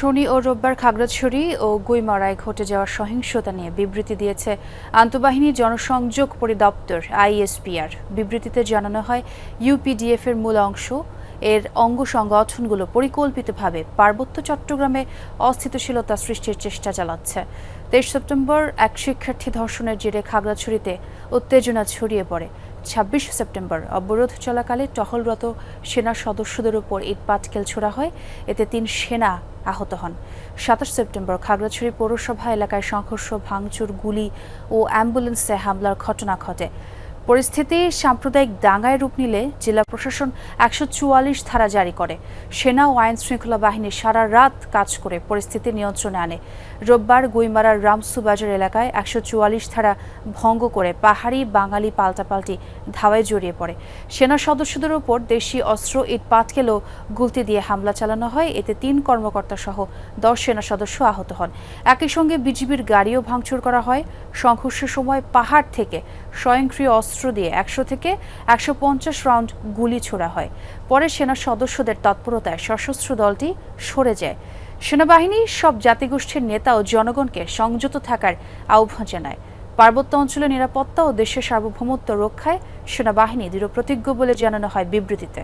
শনি ও রোববার খাগড়াছড়ি ও গুইমারায় ঘটে যাওয়া সহিংসতা নিয়ে বিবৃতি দিয়েছে আন্তঃবাহিনী জনসংযোগ পরিদপ্তর, আইএসপিআর। বিবৃতিতে জানানো হয়, ইউপিডিএফ এর মূল অংশ, এর অঙ্গ সংগঠনগুলো পরিকল্পিতভাবে পার্বত্য চট্টগ্রামে অস্থিতিশীলতা সৃষ্টির চেষ্টা চালাচ্ছে। তেইশ সেপ্টেম্বর এক শিক্ষার্থী ধর্ষণের জেরে খাগড়াছড়িতে উত্তেজনা ছড়িয়ে পড়ে। ছাব্বিশ সেপ্টেম্বর অবরোধ চলাকালে টহলরত সেনা সদস্যদের উপর ইট পাটকেল ছোড়া হয়। এতে তিন সেনা আহত হন। সাতাশ সেপ্টেম্বর খাগড়াছড়ি পৌরসভা এলাকায় সংঘর্ষ, ভাঙচুর, গুলি ও অ্যাম্বুলেন্সে হামলার ঘটনা ঘটে। পরিস্থিতি সাম্প্রদায়িক দাঙ্গায় রূপ নিলে জেলা প্রশাসন একশো চুয়াল্লিশ ধারা জারি করে। সেনা ও আইন শৃঙ্খলা বাহিনী সারা রাত কাজ করে পরিস্থিতি নিয়ন্ত্রণে আনে। রোববার গুইমারার রামসু বাজার এলাকায় একশো চুয়াল্লিশ ধারা ভঙ্গ করে পাহাড়ি বাঙালি পাল্টাপাল্টি ধাওয়ায় জড়িয়ে পড়ে। সেনা সদস্যদের ওপর দেশি অস্ত্র ইট পাটকেলও গুলতি দিয়ে হামলা চালানো হয়। এতে তিন কর্মকর্তা সহ দশ সেনা সদস্য আহত হন। একই সঙ্গে বিজিবির গাড়িও ভাঙচুর করা হয়। সংঘর্ষের সময় পাহাড় থেকে স্বয়ংক্রিয় অস্ত্র দিয়ে একশো থেকে একশো পঞ্চাশ রাউন্ড গুলি ছোড়া হয়। পরে সেনা সদস্যদের তৎপরতায় সশস্ত্র দলটি সরে যায়। সেনাবাহিনী সব জাতিগোষ্ঠীর নেতা ও জনগণকে সংযত থাকার আহ্বান জানায়। পার্বত্য অঞ্চলের নিরাপত্তা ও দেশের সার্বভৌমত্ব রক্ষায় সেনাবাহিনী দৃঢ় প্রতিজ্ঞ বলে জানানো হয় বিবৃতিতে।